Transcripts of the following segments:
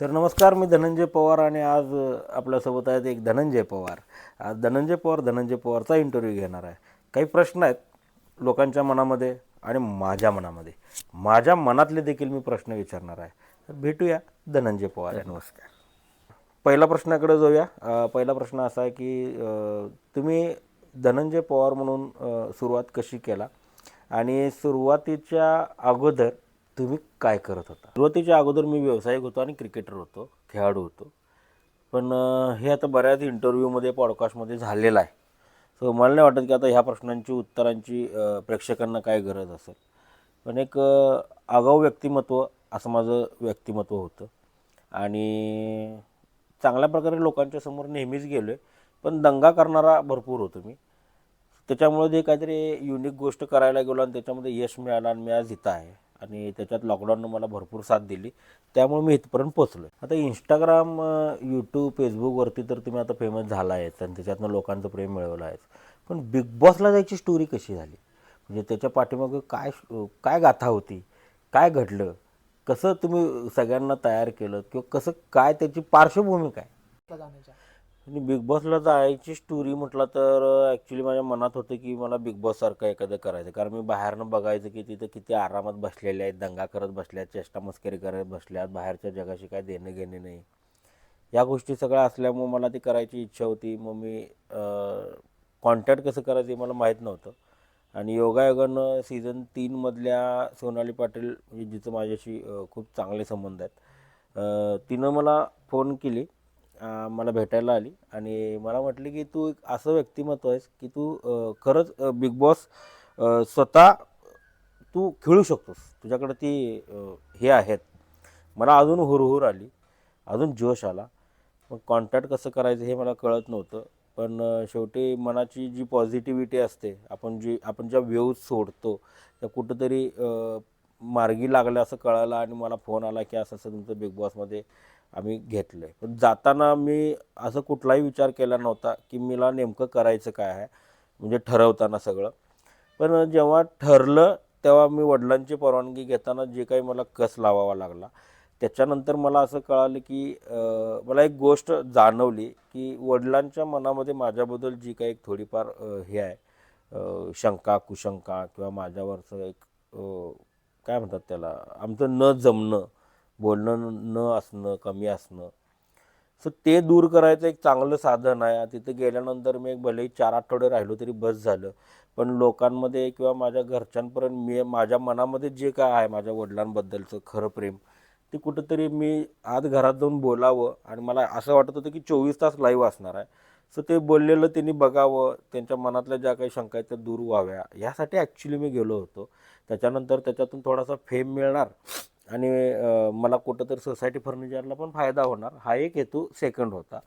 तर नमस्कार मी धनंजय पवार आणि आज आपल्यासोबत आहेत एक धनंजय पवार. आज धनंजय पवार धनंजय पवारचा इंटरव्ह्यू घेणार आहे. काही प्रश्न आहेत लोकांच्या मनामध्ये आणि माझ्या मनामध्ये. माझ्या मनातले देखील मी प्रश्न विचारणार आहे. तर भेटूया धनंजय पवार. नमस्कार. पहिला प्रश्नाकडे जाऊया. पहिला प्रश्न असा आहे की तुम्ही धनंजय पवार म्हणून सुरुवात कशी केला? आणि सुरुवातीच्या अगोदर तुम्ही काय करत होता? सुरुवातीच्या अगोदर मी व्यावसायिक होतो आणि क्रिकेटर होतो खेळाडू होतो. पण हे आता बऱ्याच इंटरव्ह्यूमध्ये पॉडकास्टमध्ये झालेलं आहे. सो मला नाही वाटत की आता ह्या प्रश्नांची उत्तरांची प्रेक्षकांना काय गरज असेल. पण एक आगाऊ व्यक्तिमत्व असं माझं व्यक्तिमत्व होतं. आणि चांगल्या प्रकारे लोकांच्या समोर नेहमीच गेलो आहे पण दंगा करणारा भरपूर होतो मी. त्याच्यामुळे जे काहीतरी युनिक गोष्ट करायला गेलो आणि त्याच्यामध्ये यश मिळालं आणि मी आज इथं आहे. आणि त्याच्यात लॉकडाऊननं मला भरपूर साथ दिली. त्यामुळे मी इथपर्यंत पोचलो आता इंस्टाग्राम यूट्यूब फेसबुकवरती तर तुम्ही आता फेमस झाला आहेच आणि त्याच्यातनं लोकांचं प्रेम मिळवलं आहेच. पण बिग बॉसला जायची स्टोरी कशी झाली? म्हणजे त्याच्या पाठीमागं काय काय गाथा होती? काय घडलं? कसं तुम्ही सगळ्यांना तयार केलं? किंवा कसं काय त्याची पार्श्वभूमी काय? जाण्याच्या आणि बिग बॉसला जायची स्टोरी म्हटलं तर ॲक्च्युली माझ्या मनात होतं की मला बिग बॉससारखं एखादं करायचं. कारण मी बाहेरनं बघायचं की तिथं किती आरामात बसलेले आहेत दंगा करत बसल्या चेष्टा मस्करी करत बसल्यात बाहेरच्या जगाशी काय देणं घेणे नाही. या गोष्टी सगळ्या असल्यामुळं मला ती करायची इच्छा होती. मग मी कॉन्टॅक्ट कसं करायचं हे मला माहीत नव्हतं. आणि योगायोगानं सीझन तीनमधल्या सोनाली पाटील म्हणजे जिचं माझ्याशी खूप चांगले संबंध आहेत तिनं मला फोन केली. मला भेटायला आली आणि मला म्हटली की तू एक असं व्यक्तिमत्व आहेस की तू खरंच बिग बॉस स्वतः तू खेळू शकतोस. तुझ्याकडं ती हे आहेत. मला अजून हुरहुर आली. अजून जोश आला. मग कॉन्टॅक्ट कसं करायचं हे मला कळत नव्हतं. पण शेवटी मनाची जी पॉझिटिव्हिटी असते आपण जी आपण ज्या व्यूज सोडतो त्या कुठंतरी मार्गी लागलं असं कळालं आणि मला फोन आला की असं असं तुमचं बिग बॉसमध्ये आम्ही घेतलं आहे पण जाताना मी असं कुठलाही विचार केला नव्हता की मला नेमकं करायचं काय आहे म्हणजे ठरवताना सगळं. पण जेव्हा ठरलं तेव्हा मी वडिलांची परवानगी घेताना जे काही मला कस लावावा लागला त्याच्यानंतर मला असं कळालं की मला एक गोष्ट जाणवली की वडिलांच्या मनामध्ये माझ्याबद्दल जी काही एक थोडीफार हे आहे शंका कुशंका किंवा माझ्यावरचं एक काय म्हणतात त्याला आमचं न जमणं बोलणं न असणं कमी असणं. सो ते दूर करायचं एक चांगलं साधन आहे. तिथे गेल्यानंतर मी एक भलेही चार आठवडे राहिलो तरी बस झालं. पण लोकांमध्ये किंवा माझ्या घरच्यांपर्यंत मी माझ्या मनामध्ये जे काय आहे माझ्या वडिलांबद्दलचं खरं प्रेम ते कुठंतरी मी आज घरात जाऊन बोलावं. आणि मला असं वाटत होतं की चोवीस तास लाईव्ह असणार आहे. सो ते बोललेलं त्यांनी बघावं. त्यांच्या मनातल्या ज्या काही शंका आहेत त्या दूर व्हाव्या. यासाठी ॲक्च्युली मी गेलो होतो. त्याच्यानंतर त्याच्यातून थोडासा फेम मिळणार. आणि मला कुठं तर सोसायटी फर्निचरला पण फायदा होणार. हा एक हेतू सेकंड होता.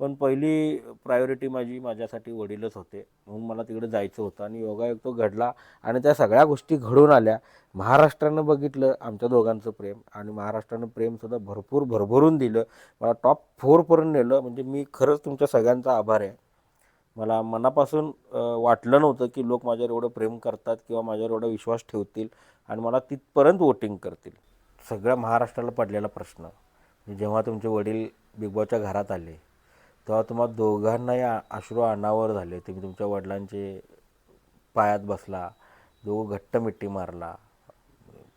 पण पहिली प्रायोरिटी माझी माझ्यासाठी वडीलच होते. म्हणून मला तिकडे जायचं होतं आणि योगायोग तो घडला आणि त्या सगळ्या गोष्टी घडून आल्या. महाराष्ट्रानं बघितलं आमच्या दोघांचं प्रेम आणि महाराष्ट्रानं प्रेमसुद्धा भरपूर भरभरून दिलं. मला टॉप फोरपर्यंत नेलं. म्हणजे मी खरंच तुमच्या सगळ्यांचा आभार आहे. मला मनापासून वाटलं नव्हतं की लोक माझ्यावर एवढं प्रेम करतात किंवा माझ्यावर एवढा विश्वास ठेवतील आणि मला तिथपर्यंत वोटिंग करतील. सगळ्या महाराष्ट्राला पडलेला प्रश्न. जेव्हा तुमचे वडील बिग बॉसच्या घरात आले तेव्हा तुम्हाला दोघांनाही आ- अश्रू अनावर झाले. तुम्ही तुमच्या वडिलांचे पायात बसला दोघं घट्ट मिट्टी मारला.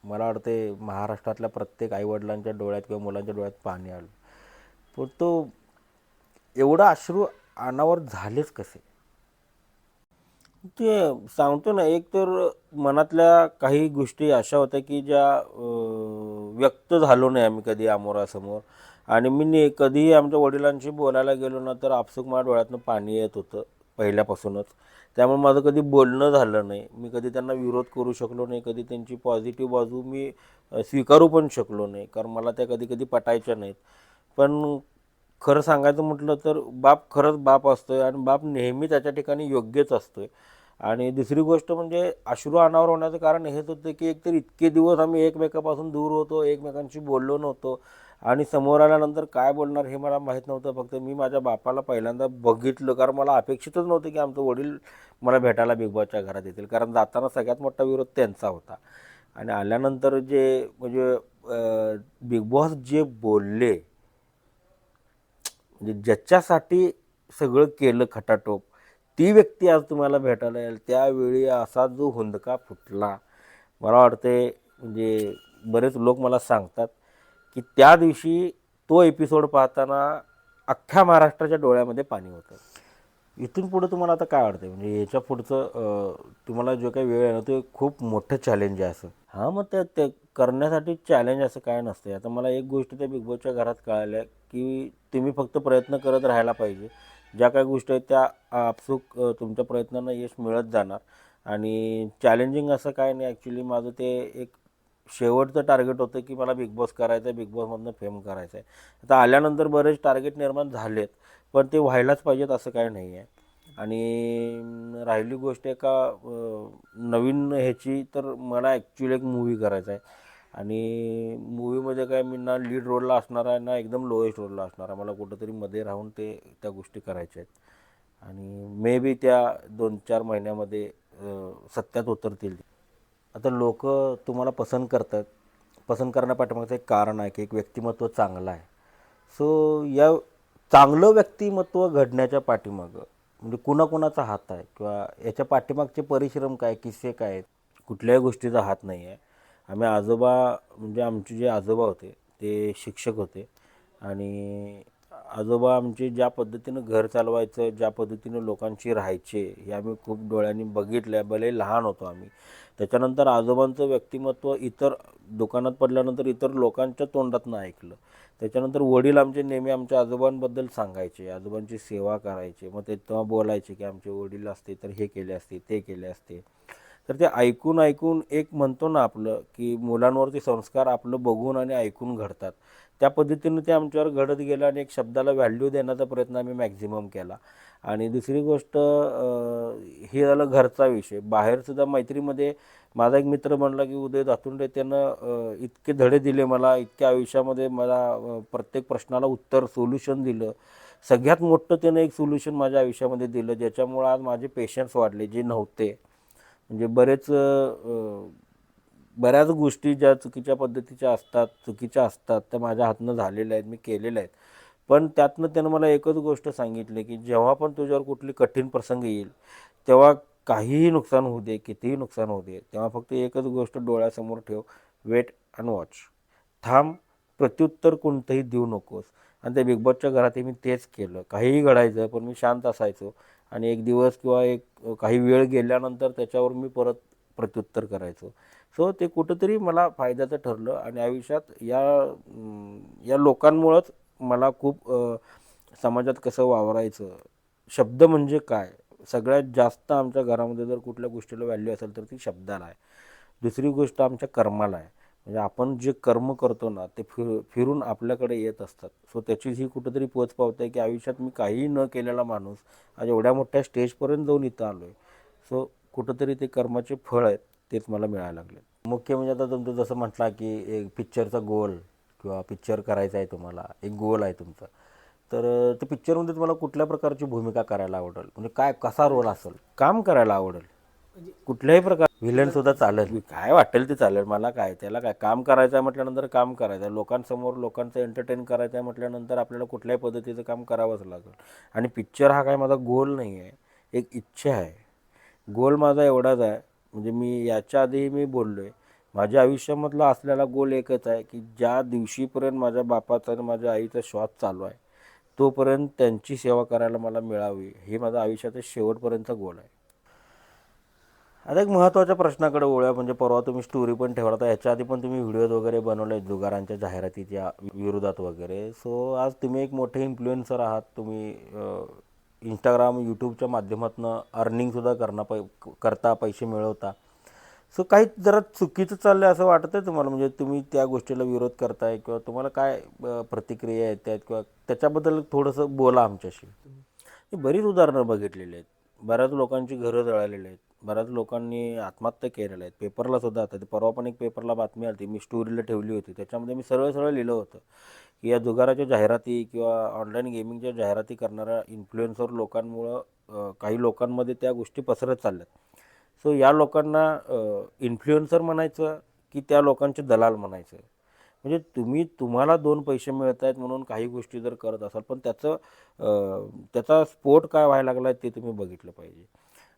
मला वाटते महाराष्ट्रातल्या प्रत्येक आईवडिलांच्या डोळ्यात किंवा मुलांच्या डोळ्यात पाणी आलं. पण तो एवढा अश्रू अनावर झालेच कसे? ते सांगतो ना एक तर मनातल्या काही गोष्टी अशा होत्या की ज्या व्यक्त झालो नाही आम्ही कधी आमोरासमोर. आणि मी ने कधीही आमच्या वडिलांशी बोलायला गेलो ना तर आपसुक माझ्या डोळ्यातनं पाणी येत होतं पहिल्यापासूनच. त्यामुळे माझं कधी बोलणं झालं नाही. मी कधी त्यांना विरोध करू शकलो नाही कधी त्यांची पॉझिटिव्ह बाजू मी अ, स्वीकारू पण शकलो नाही कारण मला त्या कधी कधी पटायच्या नाहीत. पण खरं सांगायचं म्हटलं तर बाप खरंच बाप असतोय आणि बाप नेहमी त्याच्या ठिकाणी योग्यच असतोय. आणि दुसरी गोष्ट म्हणजे अश्रू अनावर होण्याचं कारण हेच होतं की एकतर इतके दिवस आम्ही एकमेकापासून दूर होतो एकमेकांशी बोललो नव्हतो. आणि समोर आल्यानंतर काय बोलणार हे मला माहीत नव्हतं. फक्त मी माझ्या बापाला पहिल्यांदा बघितलं कारण मला अपेक्षितच नव्हतं की आमचं वडील मला भेटायला बिग बॉसच्या घरात येतील. कारण जाताना सगळ्यात मोठा विरोध त्यांचा होता. आणि आल्यानंतर जे म्हणजे बिग बॉस जे बोलले म्हणजे ज्याच्यासाठी सगळं केलं खटाटोप ती व्यक्ती आज तुम्हाला भेटायला येईल. त्यावेळी असा जो हुंदका फुटला मला वाटते म्हणजे बरेच लोक मला सांगतात की त्या दिवशी तो एपिसोड पाहताना अख्ख्या महाराष्ट्राच्या डोळ्यामध्ये पाणी होतं. इथून पुढं तुम्हाला आता काय वाटतं म्हणजे याच्या पुढचं तुम्हाला जो काही वेळ आहे ना ते खूप मोठं चॅलेंज आहे असं. हां मग ते ते करण्यासाठी चॅलेंज असं काय नसतं आता मला एक गोष्ट त्या बिग बॉसच्या घरात कळाल्या की तुम्ही फक्त प्रयत्न करत राहायला पाहिजे. ज्या काही गोष्टी आहेत त्या आपसूक तुमच्या प्रयत्नांना यश मिळत जाणार. आणि चॅलेंजिंग असं काय नाही. ॲक्च्युली माझं ते एक शेवटचं टार्गेट होतं की मला बिग बॉस करायचं आहे. बिग बॉसमधनं फेम करायचं आहे. आता आल्यानंतर बरेच टार्गेट निर्माण झालेत पण ते व्हायलाच पाहिजेत असं काय नाही आहे. आणि राहिली गोष्ट एका नवीन ह्याची तर मला ॲक्च्युली एक मूवी करायचा आहे. आणि मूवीमध्ये काय मी ना लीड रोलला असणार आहे ना एकदम लोएस्ट रोलला असणार आहे. मला कुठंतरी मध्ये राहून ते त्या गोष्टी करायच्या आहेत. आणि मे बी त्या दोन चार महिन्यामध्ये सत्यात उतरतील. आता लोक तुम्हाला पसंत करतात. पसंत करण्यापाठीमागचं एक कारण आहे की एक व्यक्तिमत्व चांगलं आहे. सो या चांगलं व्यक्तिमत्व घडण्याच्या पाठीमागं म्हणजे कुणाकुणाचा हात आहे किंवा याच्या पाठीमागचे परिश्रम काय किस्से काय आहेत कुठल्याही गोष्टीचा हात नाही आहे आम्ही आजोबा म्हणजे आमचे जे आजोबा होते ते शिक्षक होते. आणि आजोबा आमचे ज्या पद्धतीनं घर चालवायचं ज्या पद्धतीनं लोकांशी राहायचे हे आम्ही खूप डोळ्यांनी बघितलं आहे भले लहान होतो आम्ही. त्याच्यानंतर आजोबांचं व्यक्तिमत्व इतर दुकानात पडल्यानंतर इतर लोकांच्या तोंडातनं ऐकलं. त्याच्यानंतर वडील आमचे नेहमी आमच्या आजोबांबद्दल सांगायचे आजोबांची सेवा करायचे. मग ते तेव्हा बोलायचे की आमचे वडील असते तर हे केले असते ते केले असते. तर ते ऐकून ऐकून एक म्हणतो ना आपलं की मुलांवरती संस्कार आपलं बघून आणि ऐकून घडतात. त्या पद्धतीनं ते आमच्यावर घडत गेलं आणि एक शब्दाला व्हॅल्यू देण्याचा प्रयत्न आम्ही मॅक्झिमम केला. आणि दुसरी गोष्ट हे झालं घरचा विषय. बाहेरसुद्धा मैत्रीमध्ये माझा एक मित्र म्हणला की उदय दातुंडे त्यानं इतके धडे दिले मला इतक्या आयुष्यामध्ये मला प्रत्येक प्रश्नाला उत्तर सोल्युशन दिलं. सगळ्यात मोठं त्यानं एक सोल्युशन माझ्या आयुष्यामध्ये दिलं ज्याच्यामुळं आज माझे पेशन्स वाढले जे नव्हते. म्हणजे बरेच बऱ्याच गोष्टी ज्या चुकीच्या पद्धतीच्या असतात चुकीच्या असतात त्या माझ्या हातनं झालेल्या आहेत मी केलेल्या आहेत. पण त्यातनं त्यानं मला एकच गोष्ट सांगितली की जेव्हा पण तुझ्यावर कुठली कठीण प्रसंग येईल तेव्हा काहीही नुकसान होऊ दे कितीही नुकसान होऊ दे तेव्हा फक्त एकच गोष्ट डोळ्यासमोर ठेव वेट अँड वॉच. थांब प्रत्युत्तर कोणतंही देऊ नकोस. आणि त्या बिग बॉसच्या घरातही मी तेच केलं. काहीही घडायचं पण मी शांत असायचो. आणि एक दिवस किंवा एक काही वेळ गेल्यानंतर त्याच्यावर मी परत प्रत्युत्तर करायचो. सो ते कुठंतरी मला फायद्याचं ठरलं आणि आयुष्यात या या लोकांमुळंच मला खूप समाजात कसं वावरायचं शब्द म्हणजे काय? सगळ्यात जास्त आमच्या घरामध्ये जर कुठल्या गोष्टीला व्हॅल्यू असेल तर ती शब्दाला आहे. दुसरी गोष्ट आमच्या कर्माला आहे. म्हणजे आपण जे कर्म करतो ना ते फिर फिरून आपल्याकडे येत असतात. सो त्याची ही कुठंतरी पोच पावते की आयुष्यात मी काहीही न केलेला माणूस आज एवढ्या मोठ्या स्टेजपर्यंत जाऊन इथं आलो आहे सो कुठंतरी ते कर्माचे फळ आहेत तेच मला मिळायला लागले. मुख्य म्हणजे आता तुमचं जसं म्हटला की एक पिक्चरचा गोल किंवा पिक्चर करायचा आहे तुम्हाला एक गोल आहे तुमचा. तर त्या पिक्चरमध्ये तुम्हाला कुठल्या प्रकारची भूमिका करायला आवडेल? म्हणजे काय कसा रोल असेल? काम करायला आवडेल? कुठल्याही प्रकार विलन सुद्धा चालेल. काय वाटेल ते चालेल मला काय त्याला काय? काम करायचं आहे म्हटल्यानंतर काम करायचं आहे लोकांसमोर लोकांचं एंटरटेन करायचं आहे म्हटल्यानंतर आपल्याला कुठल्याही पद्धतीचं काम करावंच लागेल. आणि पिक्चर हा काय माझा गोल नाही आहे एक इच्छा आहे. गोल माझा एवढाच आहे म्हणजे मी याच्या आधीही मी बोललो आहे माझ्या आयुष्यामधला असलेला गोल एकच आहे की ज्या दिवशीपर्यंत माझ्या बापाचा आणि माझ्या आईचा श्वास चालू आहे तोपर्यंत त्यांची सेवा करायला मला मिळावी हे माझा आयुष्याचा शेवटपर्यंतचा गोल आहे. आता एक महत्त्वाच्या प्रश्नाकडे वळूया. म्हणजे परवा तुम्ही स्टोरी पण ठेवला तर याच्या आधी पण तुम्ही व्हिडिओज वगैरे बनवले आहेत जुगारांच्या जाहिरातीच्या विरोधात वगैरे. सो आज तुम्ही एक मोठे इन्फ्लुएन्सर आहात. तुम्ही इंस्टाग्राम यूट्यूबच्या माध्यमातून अर्निंगसुद्धा करणं पै करता पैसे मिळवता. सो काही जरा चुकीचं चाललं आहे असं वाटतं आहे तुम्हाला? म्हणजे तुम्ही त्या गोष्टीला विरोध करताय किंवा तुम्हाला काय प्रतिक्रिया येत आहेत किंवा त्याच्याबद्दल थोडंसं बोला आमच्याशी. बरीच उदाहरणं बघितलेली आहेत. बऱ्याच लोकांची घरं जळालेली आहेत. बऱ्याच लोकांनी आत्महत्या केलेल्या आहेत. पेपरला सुद्धा आता ते परवा पण एक पेपरला बातमी आली मी स्टोरीला ठेवली होती. त्याच्यामध्ये मी सरळ सरळ लिहिलं होतं की या जुगाराच्या जाहिराती किंवा ऑनलाईन गेमिंगच्या जाहिराती करणाऱ्या इन्फ्लुएन्सर लोकांमुळं काही लोकांमध्ये त्या गोष्टी पसरत चालल्यात. सो या लोकांना इन्फ्लुएन्सर म्हणायचं की त्या लोकांचे दलाल म्हणायचं. म्हणजे तुम्ही तुम्हाला दोन पैसे मिळत आहेत म्हणून काही गोष्टी जर करत असाल पण त्याचं त्याचा स्पोर्ट काय व्हायला लागला आहे ते तुम्ही बघितलं पाहिजे.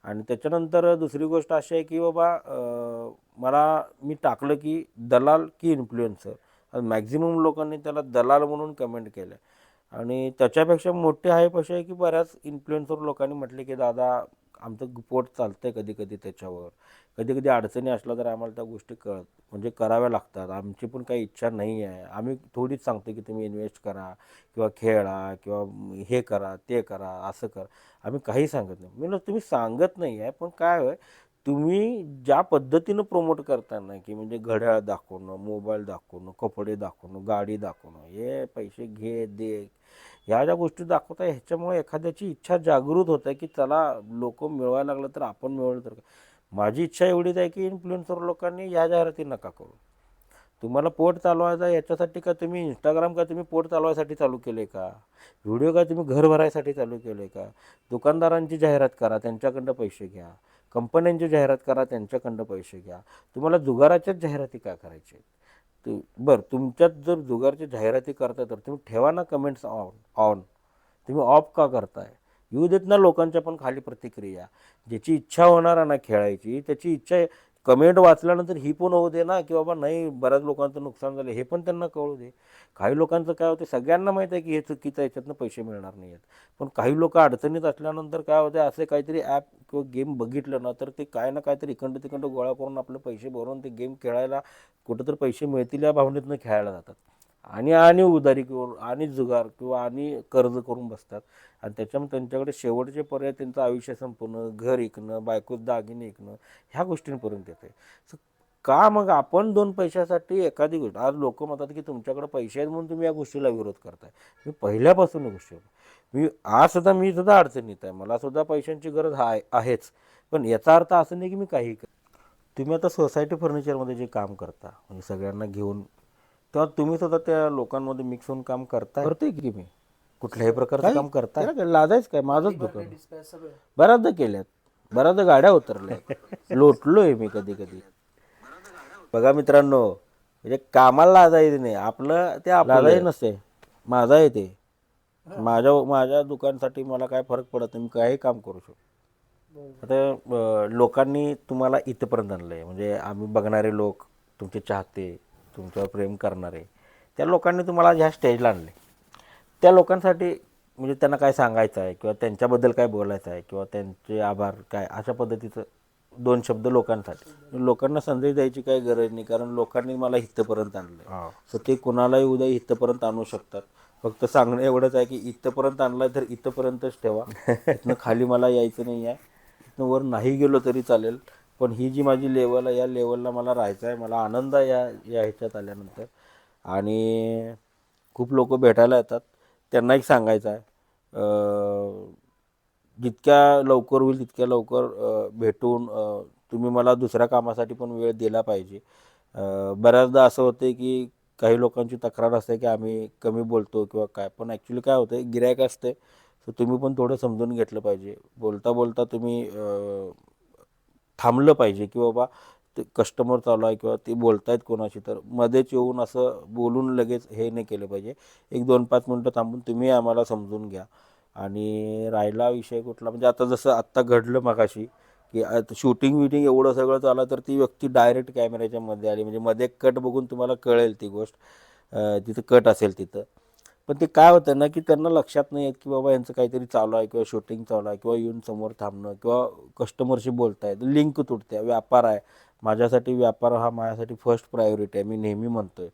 आणि त्याच्यानंतर दुसरी गोष्ट अशी आहे की बाबा मला मी टाकलं की दलाल की इन्फ्लुएन्सर मॅक्झिमम लोकांनी त्याला दलाल म्हणून कमेंट केलं आणि त्याच्यापेक्षा मोठे आहे असे आहे की बऱ्याच इन्फ्लुएन्सर लोकांनी म्हटले की दादा आमचं पोट चालतंय कधी कधी त्याच्यावर. कधी कधी अडचणी असल्या तर आम्हाला त्या गोष्टी कळत म्हणजे कराव्या लागतात. आमची पण काही इच्छा नाही आहे आम्ही थोडीच सांगतो की तुम्ही इन्व्हेस्ट करा किंवा खेळा किंवा हे करा ते करा असं करा. आम्ही काही सांगत नाही. मी तुम्ही सांगत नाही आहे पण काय होय? तुम्ही ज्या पद्धतीनं प्रमोट करताना की म्हणजे घड्याळ दाखवणं मोबाईल दाखवणं कपडे दाखवणं गाडी दाखवणं हे पैसे घे दे ह्या ज्या गोष्टी दाखवता ह्याच्यामुळे एखाद्याची इच्छा जागृत होत आहे की चला लोक मिळवायला लागलं तर आपण मिळवलं तर काय. माझी इच्छा एवढीच आहे की इन्फ्लुएन्सर लोकांनी या जाहिराती नका करू तुम्हाला पोट चालवायचा याच्यासाठी का तुम्ही इंस्टाग्राम का तुम्ही पोट चालवायसाठी चालू केले का? व्हिडिओ का तुम्ही घर भरायसाठी चालू केले का? दुकानदारांची जाहिरात करा त्यांच्याकडनं पैसे घ्या. कंपन्यांची जाहिरात करा त्यांच्याकडनं पैसे घ्या. तुम्हाला जुगाराच्याच जाहिराती का करायच्या आहेत? तू बरं तुमच्यात जर जुगारची जाहिराती करताय तर तुम्ही ठेवा ना कमेंट्स ऑन ऑन तुम्ही ऑफ का करताय? येऊ देत ना लोकांच्या पण खाली प्रतिक्रिया. ज्याची इच्छा होणार ना खेळायची त्याची इच्छा कमेंट वाचल्यानंतर ही पण होऊ दे ना की बाबा नाही बऱ्याच लोकांचं नुकसान झालं हे पण त्यांना कळू दे. काही लोकांचं काय होतं सगळ्यांना माहीत आहे की हे चुकीचं याच्यातनं पैसे मिळणार नाही आहेत पण काही लोक अडचणीत असल्यानंतर काय होते असे काहीतरी ॲप किंवा गेम बघितलं ना तर ते काय ना काहीतरी इकडं तिकडं गोळा करून आपले पैसे भरून ते गेम खेळायला कुठंतरी पैसे मिळतील या भावनेतनं खेळायला जातात. आणि आणि उधारी करून आणि जुगार किंवा आणि कर्ज करून बसतात. आणि त्याच्यामुळे त्यांच्याकडे शेवटचे पर्याय त्यांचं आयुष्य संपवणं घर ऐकणं बायकोच दागिने ऐकणं ह्या गोष्टींपर्यंत येते का मग आपण दोन पैशासाठी एखादी गोष्ट आज लोक म्हणतात की तुमच्याकडे पैसे आहेत म्हणून तुम्ही या गोष्टीला विरोध करताय. मी पहिल्यापासून गोष्टी मी आज सुद्धा मी सुद्धा अडचणीत आहे. मला सुद्धा पैशांची गरज आहे आहेच. पण याचा अर्थ असं नाही की मी काही कर तुम्ही आता सोसायटी फर्निचरमध्ये जे काम करता म्हणजे सगळ्यांना घेऊन तेव्हा तुम्ही सुद्धा त्या लोकांमध्ये मिक्स होऊन काम करताय? करतोय की मी? कुठल्याही प्रकारचं काम करताय? लाजायच काय? माझंच दुकान बऱ्याचदा केल्यात. बऱ्याचदा गाड्या उतरल्या लोटलोय मी कधी कधी बघा मित्रांनो म्हणजे कामाला लाजायचं नाही. आपलं ते आपल्यालाही नसते माझा आहे ते. माझ्या माझ्या दुकानसाठी मला काय फरक पडत नाही. मी काही काम करू शकतो. आता लोकांनी तुम्हाला इथंपर्यंत आणलं आहे म्हणजे आम्ही बघणारे लोक तुमचे चाहते. तुमच्यावर प्रेम करणारे. त्या लोकांनी तुम्हाला ह्या स्टेजला आणले. त्या लोकांसाठी म्हणजे त्यांना काय सांगायचं आहे किंवा त्यांच्याबद्दल काय बोलायचं आहे किंवा त्यांचे आभार काय अशा पद्धतीचं दोन शब्द लोकांसाठी. लोकांना संदेश द्यायची काही गरज नाही कारण लोकांनी मला इथंपर्यंत आणलं तर ते कोणालाही उद्या इथंपर्यंत आणू शकतात. फक्त सांगणं एवढंच आहे की इथंपर्यंत आणलं तर इथंपर्यंतच ठेवा. इथनं खाली मला यायचं नाही आहे इथनं वर नाही गेलो तरी चालेल. पण ही जी माझी लेवल आहे या लेवलला मला राहायचं आहे मला आनंद आहे या या ह्याच्यात आल्यानंतर. आणि खूप लोक भेटायला येतात. त्यांना एक सांगायचं आहे जितक्या लवकर होईल तितक्या लवकर भेटून तुम्ही मला दुसऱ्या कामासाठी पण वेळ दिला पाहिजे. बऱ्याचदा असं होते की काही लोकांची तक्रार असते की आम्ही कमी बोलतो किंवा काय पण ॲक्च्युली काय होतं गिरायक असते. तर तुम्ही पण थोडं समजून घेतलं पाहिजे. बोलता बोलता तुम्ही थांबलं पाहिजे की बाबा ते कस्टमर चालू आहे किंवा ते बोलतायत कोणाशी तर मध्येच येऊन असं बोलून लगेच हे नाही केलं पाहिजे. एक दोन पाच मिनटं थांबून तुम्ही आम्हाला समजून घ्या. आणि राहिला विषय कुठला? म्हणजे आता जसं आत्ता घडलं मगाशी की शूटिंग विटिंग एवढं सगळं चाललं तर ती व्यक्ती डायरेक्ट कॅमेऱ्याच्या मध्ये आली. म्हणजे मध्ये कट बघून तुम्हाला कळेल ती गोष्ट. तिथं कट असेल तिथं. पण ते काय होतं ना की त्यांना लक्षात नाही येत की बाबा यांचं काहीतरी चालू आहे किंवा शूटिंग चालू आहे किंवा येऊन समोर थांबणं किंवा कस्टमरशी बोलतायत लिंक तुटते व्यापार आहे. माझ्यासाठी व्यापार हा माझ्यासाठी फर्स्ट प्रायोरिटी आहे. मी नेहमी म्हणतोय.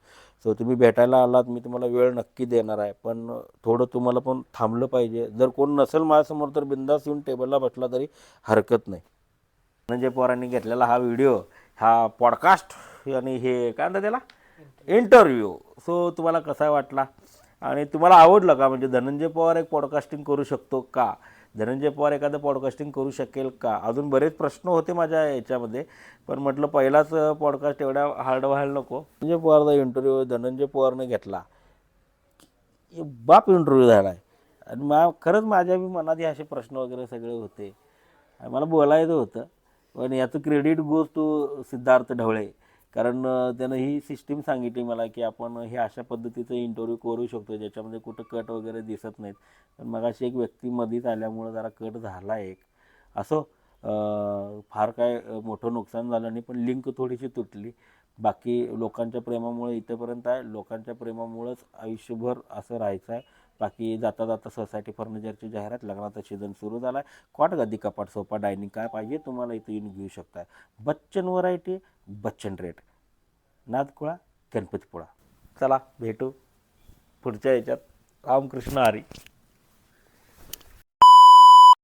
सो तुम्ही भेटायला आलात मी तुम्हाला वेळ नक्की देणार आहे. पण थोडं तुम्हाला पण थांबलं पाहिजे. जर कोण नसेल माझ्यासमोर तर बिंदास येऊन टेबलला बसला तरी हरकत नाही. धनंजय पवारांनी घेतलेला हा व्हिडिओ हा पॉडकास्ट आणि हे काय म्हणतात त्याला? इंटरव्ह्यू सो तुम्हाला कसा वाटला? आणि तुम्हाला आवडलं का? म्हणजे धनंजय पवार एक पॉडकास्टिंग करू शकतो का? धनंजय पवार एखादं पॉडकास्टिंग करू शकेल का? अजून बरेच प्रश्न होते माझ्या याच्यामध्ये पण म्हटलं पहिलाच पॉडकास्ट एवढा हार्ड व्हायला नको. धनंजय पवारचा इंटरव्ह्यू धनंजय पवारने घेतला. हे बाप इंटरव्ह्यू झाला आहे आणि मा खरंच माझ्या बी मनात हे असे प्रश्न वगैरे सगळे होते. मला बोलायचं होतं पण याचं credit goes to Siddharth Dhawale. कारण त्यानं ही सिस्टीम सांगितली मला की आपण हे अशा पद्धतीचं इंटरव्ह्यू करू शकतो ज्याच्यामध्ये कुठं कट वगैरे दिसत नाहीत. पण मग अशी एक व्यक्ती मधीच आल्यामुळं जरा कट झाला एक. असं फार काय मोठं नुकसान झालं नाही पण लिंक थोडीशी तुटली. बाकी लोकांच्या प्रेमामुळे इथंपर्यंत आहे. लोकांच्या प्रेमामुळंच आयुष्यभर असं राहायचं आहे. बाकी जाता जाता सोसायटी फर्निचरची जाहिरात लग्नाचा सीझन सुरू झाला आहे कॉट गदी कपाट सोफा डायनिंग काय पाहिजे तुम्हाला इथं येऊन घेऊ शकता बच्चन व्हरायटी बच्चन रेट नादकुळा गणपतीपुळा. चला भेटू पुढच्या याच्यात. रामकृष्ण हरी.